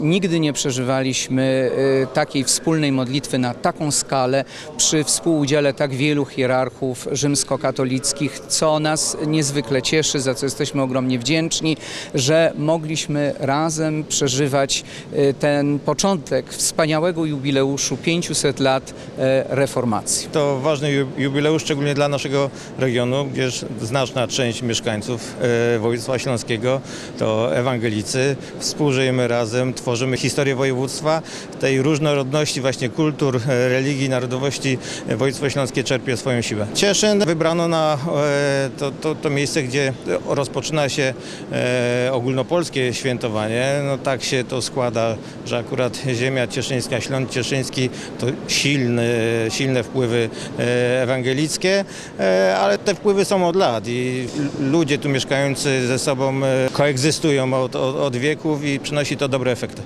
Nigdy nie przeżywaliśmy y, takiej wspólnej modlitwy na taką skalę przy współudziale tak wielu hierarchów rzymskokatolickich, co nas niezwykle cieszy, za co jesteśmy ogromnie wdzięczni, że mogliśmy razem przeżywać y, ten początek wspaniałego jubileuszu 500 lat e, reformacji. To ważny ju- jubileusz, szczególnie dla naszego regionu, gdyż znaczna część mieszkańców województwa śląskiego to ewangelicy. Współżyjemy razem, tworzymy historię województwa. tej różnorodności właśnie kultur, e, religii, narodowości województwo śląskie czerpie swoją siłę. Cieszyn wybrano na e, to, to, to miejsce, gdzie rozpoczyna się e, ogólnopolskie świętowanie. No tak się to składa, że akurat ziemia cieszyńska, Śląsk Cieszyński to silny, silne wpływy ewangelickie, ale te wpływy są od lat i ludzie tu mieszkający ze sobą koegzystują od, od, od wieków i przynosi to dobre efekty.